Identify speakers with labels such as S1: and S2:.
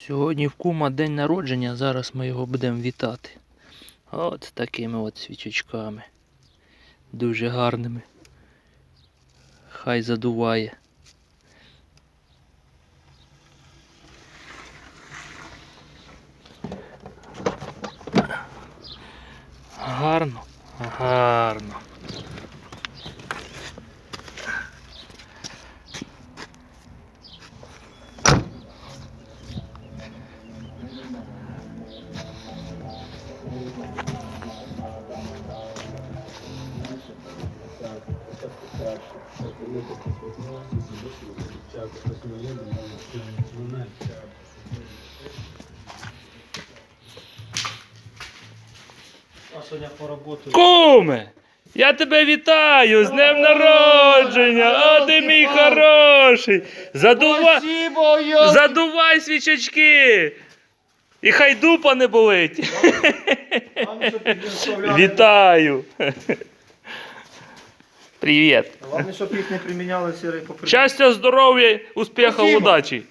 S1: Сьогодні в кума день народження, зараз ми його будемо вітати. От такими от свічечками. Дуже гарними. Хай задуває. Гарно, гарно. Куме! Я тебе вітаю з днем народження! А ти мій хороший! Задувай, задувай свічечки! І хай дупа не болить! Вітаю! Привіт!
S2: Головне, щоб їх не приміняли сірий попри.
S1: Щастя, здоров'я, успіху, удачі!